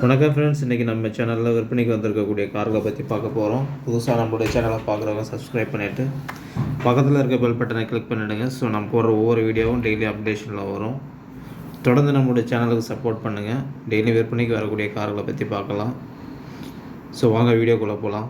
வணக்கம் ஃப்ரெண்ட்ஸ் இன்றைக்கி நம்ம சேனலில் விற்பனைக்கு வந்திருக்கக்கூடிய கார்களை பற்றி பார்க்க போகிறோம் புதுசாக நம்மளுடைய சேனலை பார்க்குறவங்க சப்ஸ்கிரைப் பண்ணிவிட்டு பக்கத்தில் இருக்க பெல் பட்டனை கிளிக் பண்ணிவிடுங்க ஸோ நம்ம போடுற ஒவ்வொரு வீடியோவும் டெய்லி அப்டேஷனில் வரும். தொடர்ந்து நம்மளுடைய சேனலுக்கு சப்போர்ட் பண்ணுங்கள் டெய்லி விற்பனைக்கு வரக்கூடிய கார்களை பற்றி பார்க்கலாம். ஸோ வாங்க வீடியோக்குள்ளே போகலாம்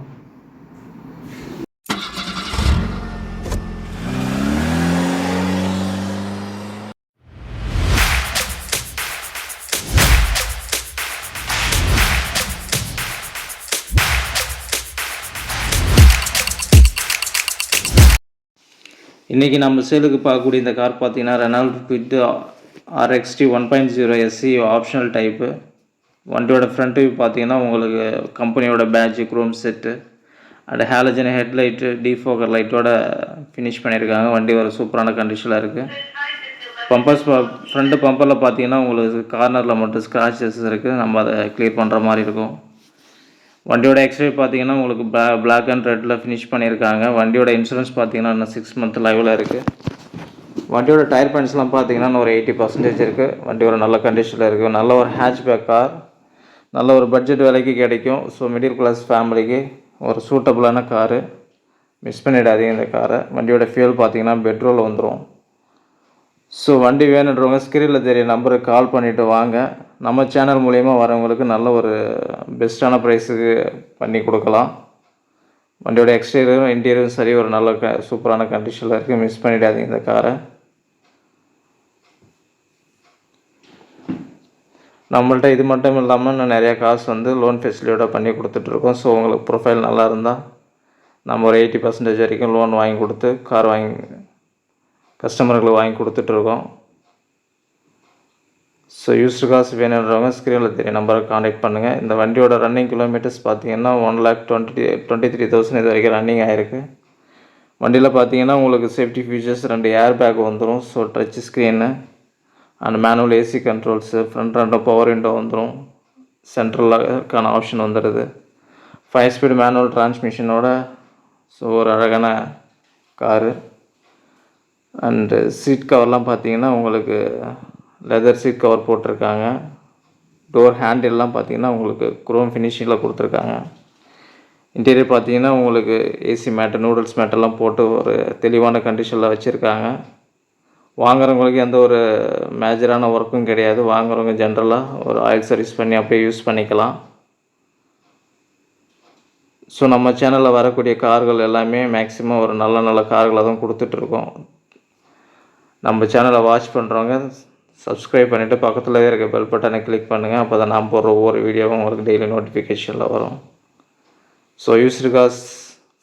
இன்றைக்கி நம்ம சேலுக்கு பார்க்கக்கூடிய இந்த கார் பார்த்தீங்கன்னா Renault Kwid RXT one point zero SC optional type வண்டியோட ஃப்ரண்ட் வியூ பார்த்தீங்கன்னா உங்களுக்கு கம்பெனியோட badge chrome set and halogen headlight defogger லைட்டோட ஃபினிஷ் பண்ணியிருக்காங்க. வண்டி ஒரு சூப்பரான கண்டிஷனில் இருக்குது பம்பர்ஸ் ஃப்ரண்ட்டு பம்பரில் பார்த்தீங்கன்னா உங்களுக்கு கார்னரில் மட்டும் ஸ்க்ராச்சஸ் இருக்குது நம்ம அதை கிளியர் பண்ணுற மாதிரி இருக்கும். வண்டியோட எக்ஸ்ரே பார்த்தீங்கன்னா உங்களுக்கு பிளா பிளாக் அண்ட் ரெட்டில் ஃபினிஷ் பண்ணியிருக்காங்க. வண்டியோட இன்சூரன்ஸ் பார்த்தீங்கன்னா இன்னும் சிக்ஸ் மந்த் லைவில் இருக்குது வண்டியோட டயர் பைன்ஸ்லாம் பார்த்தீங்கன்னா ஒரு எயிட்டி பர்சன்டேஜ் இருக்குது வண்டி ஒரு நல்ல கண்டிஷனில் இருக்குது நல்ல ஒரு ஹேட்ச்பேக் கார் நல்ல ஒரு பட்ஜெட் விலைக்கு கிடைக்கும். ஸோ மிடில் கிளாஸ் ஃபேமிலிக்கு ஒரு சூட்டபுளான காரு மிஸ் பண்ணிடாதீங்க இந்த காரை வண்டியோட ஃபியூல் பார்த்தீங்கன்னா பெட்ரோல் வந்துடும் ஸோ வண்டி வேணுன்றவங்க ஸ்க்ரீனில் தெரிய நம்பருக்கு கால் பண்ணிவிட்டு வாங்க. நம்ம சேனல் மூலிமா வரவங்களுக்கு நல்ல ஒரு பெஸ்ட்டான ப்ரைஸுக்கு பண்ணி கொடுக்கலாம். வண்டியோட எக்ஸ்டீரியரும் இன்டீரியரும் சரி ஒரு நல்ல க சூப்பரான கண்டிஷனில் இருக்குது மிஸ் பண்ணிடாதீங்க இந்த காரை நம்மள்ட்ட இது மட்டும் இல்லாமல் நான் நிறையா காசு வந்து லோன் ஃபெசிலிட்டியோட பண்ணி கொடுத்துட்ருக்கோம் ஸோ உங்களுக்கு ப்ரொஃபைல் நல்லா இருந்தால் நம்ம ஒரு எயிட்டி பர்சன்டேஜ் வரைக்கும் லோன் வாங்கி கொடுத்து கார் வாங்கி கஸ்டமர்களுக்கு வாங்கி கொடுத்துட்ருக்கோம் ஸோ யூஸ்டு காசு வேணுன்றவங்க ஸ்க்ரீனில் தெரிய நம்பருக்கு காண்டாக்ட் பண்ணுங்கள் இந்த வண்டியோட ரன்னிங் கிலோமீட்டர்ஸ் பார்த்தீங்கன்னா one lakh twenty twenty three thousand இது வரைக்கும் ரன்னிங் ஆகிருக்கு வண்டியில் பார்த்தீங்கன்னா உங்களுக்கு சேஃப்டி ஃபீச்சர்ஸ் ரெண்டு ஏர் பேக் வந்துடும் so touch screen and manual AC controls front ரெண்டு பவர் விண்டோ வந்துடும் சென்ட்ரலுக்கான ஆப்ஷன் வந்துடுது ஃபைவ் ஸ்பீடு மேனுவல் டிரான்ஸ்மிஷனோட ஸோ ஒரு அழகான காரு அண்டு சீட் கவர்லாம் பார்த்தீங்கன்னா உங்களுக்கு லெதர் சீட் கவர் போட்டிருக்காங்க. டோர் ஹேண்டில்லாம் பார்த்தீங்கன்னா உங்களுக்கு குரோம் ஃபினிஷிங்கில் கொடுத்துருக்காங்க. இன்டீரியர் பார்த்தீங்கன்னா உங்களுக்கு ஏசி மேட்டு நூடுல்ஸ் மேட்டெல்லாம் போட்டு ஒரு தெளிவான கண்டிஷனில் வச்சுருக்காங்க. வாங்குறவங்களுக்கு எந்த ஒரு மேஜரான ஒர்க்கும் கிடையாது. வாங்குறவங்க ஜென்ரலாக ஒரு ஆயில் சர்வீஸ் பண்ணி அப்படியே யூஸ் பண்ணிக்கலாம். ஸோ நம்ம சேனலில் வரக்கூடிய கார்கள் எல்லாமே மேக்ஸிமம் ஒரு நல்ல நல்ல கார்களை தான் கொடுத்துட்ருக்கோம் நம்ம சேனலை வாட்ச் பண்ணுறவங்க சப்ஸ்கிரைப் பண்ணிவிட்டு பக்கத்தில் இருக்க பெல் பட்டனை கிளிக் பண்ணுங்கள் அப்போ தான் நான் போடுற ஒவ்வொரு வீடியோவும் உங்களுக்கு டெய்லி நோட்டிஃபிகேஷனில் வரும். ஸோ யூஸ்ரிகாஸ்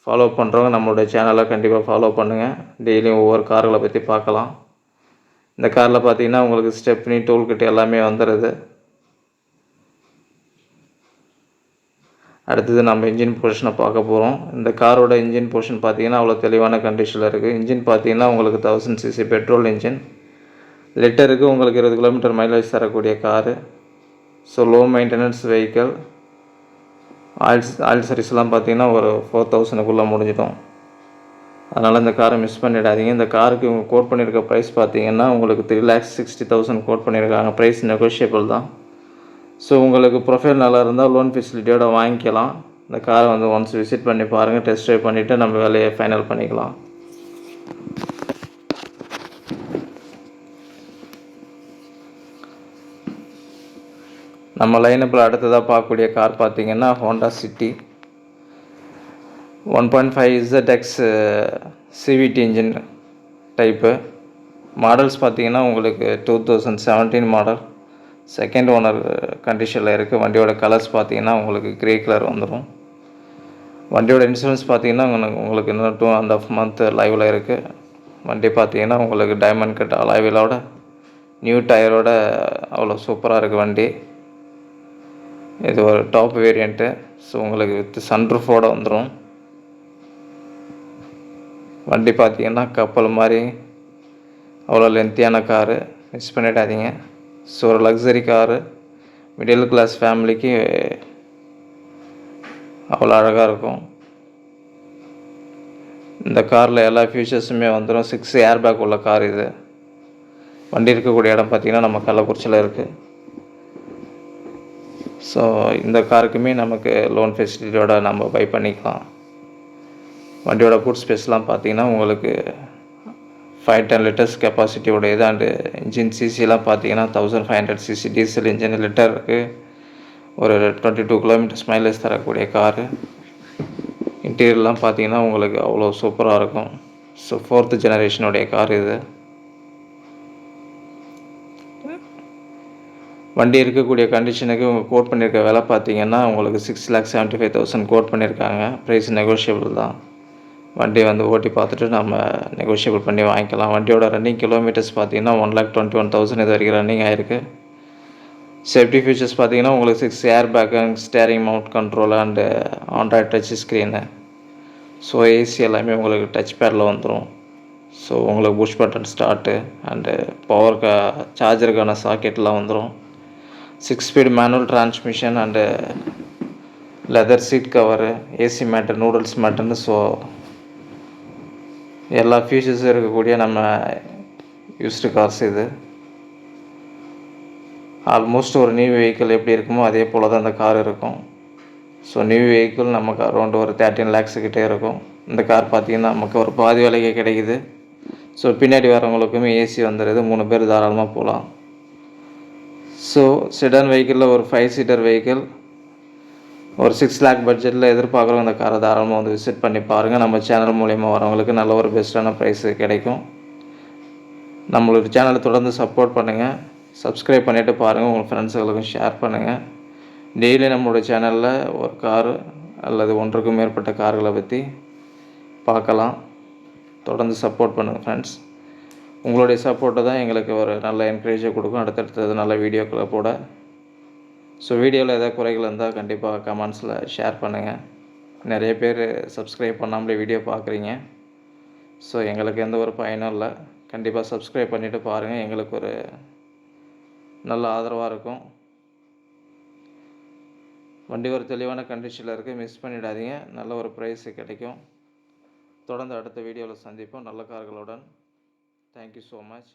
ஃபாலோ பண்ணுறவங்க நம்மளுடைய சேனலை கண்டிப்பாக ஃபாலோ பண்ணுங்கள் டெய்லியும் ஒவ்வொரு கார்களை பற்றி பார்க்கலாம். இந்த காரில் பார்த்தீங்கன்னா உங்களுக்கு ஸ்டெப்னி டூல் கிட்ட எல்லாமே வந்துடுது அடுத்தது நம்ம இன்ஜின் போர்ஷனை பார்க்க போகிறோம் இந்த காரோட இன்ஜின் போர்ஷன் பார்த்தீங்கன்னா அவ்வளோ தெளிவான கண்டிஷனில் இருக்குது இன்ஜின் பார்த்தீங்கன்னா உங்களுக்கு தௌசண்ட் சிசி பெட்ரோல் இன்ஜின் லிட்டருக்கு உங்களுக்கு இருபது கிலோமீட்டர் மைலேஜ் தரக்கூடிய car so low maintenance vehicle oil oil சர்வீஸ்லாம் பார்த்தீங்கன்னா ஒரு ஃபோர் தௌசண்ட்குள்ளே முடிஞ்சிடும். அதனால் இந்த காரை மிஸ் பண்ணிடாதீங்க. இந்த காருக்கு இவங்க கோட் பண்ணியிருக்க ப்ரைஸ் பார்த்தீங்கன்னா உங்களுக்கு three lakhs sixty thousand quote பண்ணியிருக்காங்க ப்ரைஸ் நெகோஷியபிள் தான். ஸோ உங்களுக்கு ப்ரொஃபைல் நல்லா இருந்தால் லோன் ஃபெசிலிட்டியோட வாங்கிக்கலாம். இந்த காரை வந்து ஒன்ஸ் விசிட் பண்ணி பாருங்கள் டெஸ்ட் ட்ரைவ் பண்ணிவிட்டு நம்ம வேலையை ஃபைனல் பண்ணிக்கலாம். நம்ம லைனப்பில் அடுத்ததாக பார்க்கக்கூடிய கார் பார்த்திங்கன்னா Honda City one point five Z X CVT engine type models பார்த்தீங்கன்னா உங்களுக்கு two thousand seventeen model second owner கண்டிஷனில் இருக்குது வண்டியோட கலர்ஸ் பார்த்தீங்கன்னா உங்களுக்கு க்ரே கலர் வந்துடும் வண்டியோட இன்சூரன்ஸ் பார்த்தீங்கன்னா உங்களுக்கு உங்களுக்கு இன்னும் டூ அண்ட் ஆஃப் மந்த் லைவில் இருக்குது வண்டி பார்த்தீங்கன்னா உங்களுக்கு டைமண்ட் கட் அலாய்விலோட நியூ டயரோட அவ்வளோ சூப்பராக இருக்குது வண்டி. இது ஒரு டாப் வேரியண்ட்டு ஸோ உங்களுக்கு வித் சன்ரூஃபோடு வந்துடும் வண்டி பார்த்தீங்கன்னா கப்பல் மாதிரி அவ்வளோ லென்த்தியான காரு மிஸ் பண்ணிடாதீங்க. ஸோ ஒரு லக்ஸரி காரு மிடில் கிளாஸ் ஃபேமிலிக்கு அவ்வளோ அழகாக இருக்கும். இந்த காரில் எல்லா ஃபியூச்சர்ஸுமே வந்துடும் சிக்ஸ் ஏர் பேக் உள்ள கார் இது. வண்டி இருக்கக்கூடிய இடம் பார்த்திங்கன்னா நம்ம கள்ளக்குறிச்சியில் இருக்குது ஸோ இந்த காருக்குமே நமக்கு லோன் ஃபெசிலிட்டியோட நம்ம பை பண்ணிக்கலாம். வண்டியோட புட் ஸ்பேஸ்லாம் பார்த்தீங்கன்னா உங்களுக்கு ஃபைவ் டென் லிட்டர்ஸ் கெப்பாசிட்டியோட இது அண்டு இன்ஜின் சிசிலாம் பார்த்தீங்கன்னா thousand five hundred CC diesel engine litre இருக்குது ஒரு டுவெண்ட்டி டூ கிலோமீட்டர்ஸ் மைலேஜ் தரக்கூடிய காரு. இன்டீரியர்லாம் பார்த்தீங்கன்னா உங்களுக்கு அவ்வளோ சூப்பராக இருக்கும். ஸோ ஃபோர்த்து ஜெனரேஷனுடைய கார் இது. வண்டி இருக்கக்கூடிய கண்டிஷனுக்கு உங்கள் கோட் பண்ணியிருக்க விலை பார்த்தீங்கன்னா உங்களுக்கு six lakh seventy five thousand quote பண்ணியிருக்காங்க ப்ரைஸ் நெகோஷியபிள் தான். வண்டி வந்து ஓட்டி பார்த்துட்டு நம்ம நெகோஷியபிள் பண்ணி வாங்கிக்கலாம். வண்டியோட ரன்னிங் கிலோமீட்டர்ஸ் பார்த்தீங்கன்னா one lakh twenty one thousand இது வரைக்கும் ரன்னிங் ஆயிருக்கு. சேஃப்டி ஃபீச்சர்ஸ் பார்த்தீங்கன்னா உங்களுக்கு six air பேக்கங் steering mount control and Android touch screen so AC எல்லாமே உங்களுக்கு டச் பேடில் வந்துடும் ஸோ உங்களுக்கு push button start and power கா சார்ஜருக்கான சாக்கெட்லாம் வந்துடும் six speed manual transmission and leather seat cover AC mat noodles மேட்டுன்னு so எல்லா ஃபியூச்சர்ஸும் இருக்கக்கூடிய நம்ம யூஸ்டு கார்ஸ் இது. ஆல்மோஸ்ட் ஒரு நியூ வெஹிக்கிள் எப்படி இருக்குமோ அதே போல் தான் அந்த கார் இருக்கும். ஸோ நியூ வெஹிக்கிள் நமக்கு அரௌண்ட் ஒரு தேர்ட்டின் லேக்ஸுக்கிட்டே இருக்கும். இந்த கார் பார்த்திங்கன்னா நமக்கு ஒரு பாதி விலைக்கு கிடைக்குது. ஸோ பின்னாடி வரவங்களுக்குமே ஏசி வந்துடுது. மூணு பேர் தாராளமாக போகலாம். ஸோ செடான் வெஹிக்கிளில் ஒரு ஃபைவ் சீட்டர் வெஹிக்கிள் ஒரு சிக்ஸ் லேக் பட்ஜெட்டில் எதிர்பார்க்குறவங்க இந்த காரை தாராளமாக வந்து விசிட் பண்ணி பாருங்கள் நம்ம சேனல் மூலிமா வரவங்களுக்கு நல்ல ஒரு பெஸ்ட்டான ப்ரைஸு கிடைக்கும். நம்மளோட சேனலை தொடர்ந்து சப்போர்ட் பண்ணுங்கள் சப்ஸ்கிரைப் பண்ணிவிட்டு பாருங்கள் உங்கள் ஃப்ரெண்ட்ஸுகளுக்கும் ஷேர் பண்ணுங்கள் டெய்லி நம்மளோட சேனலில் ஒரு காரு அல்லது ஒன்றுக்கும் மேற்பட்ட கார்களை பற்றி பார்க்கலாம். தொடர்ந்து சப்போர்ட் பண்ணுங்கள் ஃப்ரெண்ட்ஸ் உங்களுடைய சப்போர்ட்டை தான் எங்களுக்கு ஒரு நல்ல என்கரேஜை கொடுக்கும். அடுத்தடுத்தது நல்ல வீடியோக்களை போட. ஸோ வீடியோவில் எதாவது குறைகள் இருந்தால் கண்டிப்பாக கமெண்ட்ஸில் ஷேர் பண்ணுங்கள் நிறைய பேர் சப்ஸ்கிரைப் பண்ணாமலே வீடியோ பார்க்குறீங்க. ஸோ எங்களுக்கு எந்த ஒரு பயனும் இல்லை. கண்டிப்பாக சப்ஸ்கிரைப் பண்ணிவிட்டு பாருங்கள் எங்களுக்கு ஒரு நல்ல ஆதரவாக இருக்கும். வண்டி ஒரு தெளிவான கண்டிஷனில் இருக்குது மிஸ் பண்ணிடாதீங்க. நல்ல ஒரு ப்ரைஸு கிடைக்கும். தொடர்ந்து அடுத்த வீடியோவில் சந்திப்போம். நல்ல கார்களுடன். Thank you so much.